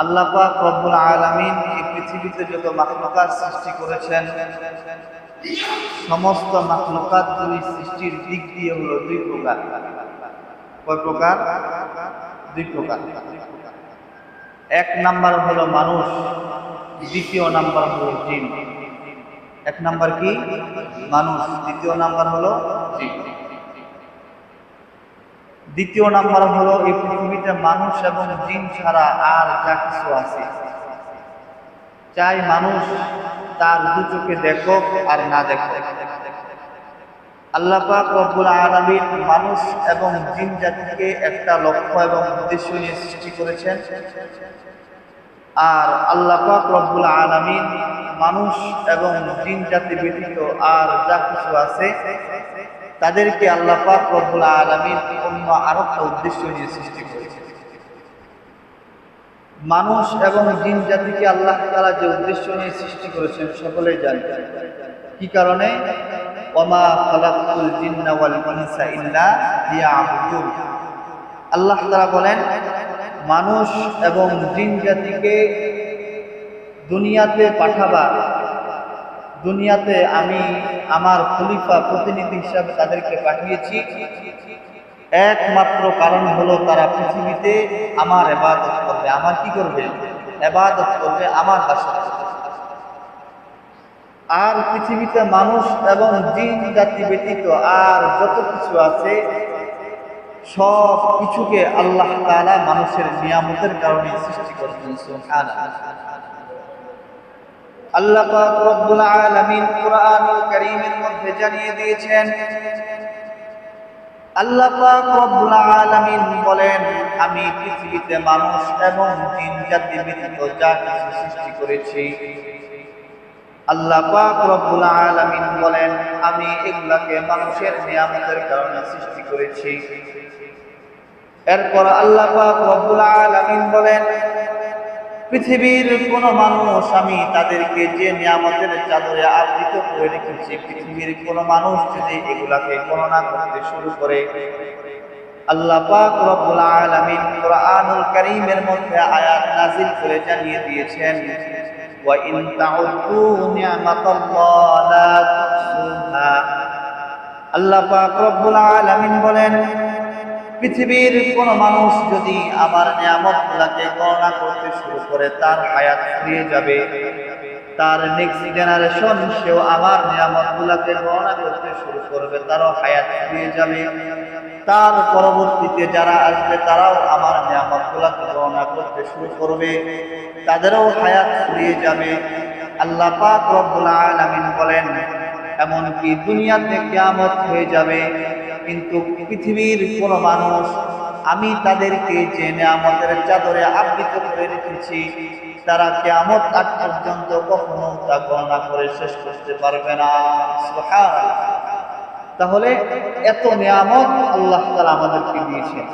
আল্লাহ পাক রব্বুল আলামিন এই পৃথিবীতে যত মাখলুকাত সৃষ্টি করেছেন, সমস্ত মাখলুকাতগুলি সৃষ্টির দিক দিয়ে হলো দুই প্রকার। কয় প্রকার? দুই প্রকার। এক নাম্বার হলো মানুষ, দ্বিতীয় নাম্বার হলো জিন। এক নাম্বার কি? মানুষ। দ্বিতীয় নাম্বার হলো জিন। দ্বিতীয় নাম্বার হলো এই পৃথিবীতে মানুষ এবং জিন ছাড়া আর যা কিছু আছে। চাই মানুষ তার দু চোখে দেখো আর না দেখো আল্লাহ পাক রব্বুল আলামিন মানুষ এবং জিন জাতিকে একটা লক্ষ্য এবং উদ্দেশ্য নিয়ে সৃষ্টি করেছেন। আর আল্লাহ পাক রব্বুল আলামিন মানুষ এবং জিন জাতি ব্যতীত আর যা কিছু আছে তাদেরকে আল্লাহ পাক রব্বুল আলামিন অন্য আরও একটা উদ্দেশ্য নিয়ে সৃষ্টি করেছেন। মানুষ এবং জিন জাতিকে আল্লাহ তাআলা যে উদ্দেশ্য নিয়ে সৃষ্টি করেছেন সকলেই জানে। কি কারণে? ওমা খালাকুল জিন্না ওয়াল ইনসা ইল্লা আল্লাহ তাআলা বলেন, মানুষ এবং জিন জাতিকে দুনিয়াতে পাঠাবা দুনিয়াতে আমি আমার খলিফা প্রতিনিধি হিসাবে তাদেরকে পাঠিয়েছি। একমাত্র কারণ হলো তারা পৃথিবীতে আমার এবাদত করবে। আমার কি করবে? এবাদত করবে আমার বাসা আর পৃথিবীতে মানুষ এবং জিন জাতি ব্যতীত আর যত কিছু আছে, সব কিছুকে আল্লাহ তালা মানুষের নিয়ামতের কারণে সৃষ্টি করেছেন আল্লাহ পাক রব্বুল আলামিন কোরআনুল কারীমের মধ্যে জানিয়ে দিয়েছেন, আল্লাহ পাক রব্বুল আলামিন বলেন, আমি পৃথিবীতে মানুষ এবং জিন জাতি ব্যতীত যা কিছু সৃষ্টি করেছি। আল্লাহ পাক রব্বুল আলামিন বলেন, আমি এগুলাকে মানুষের নিয়ামতের কারণে সৃষ্টি করেছি। এরপর আল্লাহ পাক রব্বুল আলামিন বলেন পৃথিবীর কোন মানুষ, আমি তাদেরকে যে নিয়ামতের চাদরে আবৃত করে রেখেছি, পৃথিবীর কোন মানুষ যদি এগুলাকে গণনা করতে শুরু করে, আল্লাহ পাক রব্বুল আলামিন কোরআনুল কারীমের মধ্যে আয়াত নাযিল করে জানিয়ে দিয়েছেন, ওয়া ইন তাউদ্দু নি'মাতাল্লাহ লা তুহসুহা আল্লাহ পাক রব্বুল আলামিন বলেন পৃথিবীর কোন মানুষ যদি আমার নিয়ামতগুলোকে গণনা করতে শুরু করে, তার হায়াত ফুরিয়ে যাবে। তার নেক্সট জেনারেশন সেও আমার নিয়ামতগুলোকে গণনা করতে শুরু করবে, তারও হায়াত ফুরিয়ে যাবে। তার পরবর্তীতে যারা আসবে, তারাও আমার নিয়ামতগুলোকে গণনা করতে শুরু করবে। তাদেরও হায়াত ফুরিয়ে যাবে। আল্লাহ পাক রব্বুল আলামিন বলেন, এমনকি দুনিয়াতে কিয়ামত হয়ে যাবে। কিন্তু পৃথিবীর কোন মানুষ, আমি তাদেরকে যে আমাদের চাদরে আবৃত করে রেখেছি, তারা কেমন আজ পর্যন্ত কখনো তা গণনা করে শেষ করতে পারবে না। তাহলে এত নিয়ামত আল্লাহ তারা আমাদেরকে দিয়েছেন।